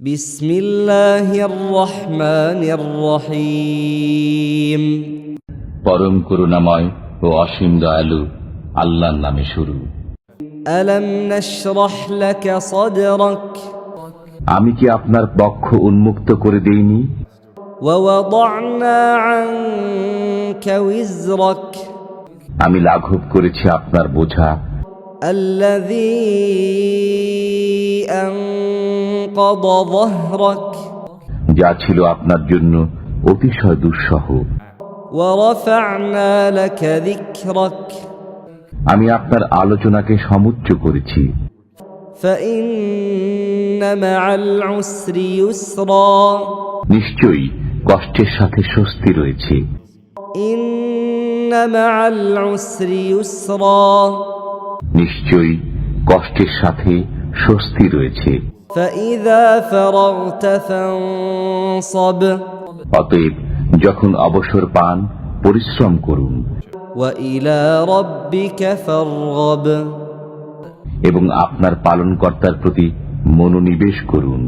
بسم الله الرحمن الرحيم পরম করুণাময় ও অসীম দয়ালু আল্লাহর নামে শুরু ألم نشرح لك صدرك আমি কি আপনার পক্ষ উন্মুক্ত করে দেইনি ووضعنا عنك وزرك আমি লাঘব করেছি আপনার বোঝা الذي أنقض ظهرك যা ছিল আপনার জন্য অতিশয় দুঃসহ। আমি আপনার আলোচনাকে সমুচ্চ করেছি। নিশ্চয়ই কষ্টের সাথে স্বস্তি রয়েছে। নিশ্চয়ই কষ্টের সাথে স্বস্তি রয়েছে। অতএব যখন অবসর পান পরিশ্রম করুন। এবং আপনার পালনকর্তার প্রতি মনোনিবেশ করুন।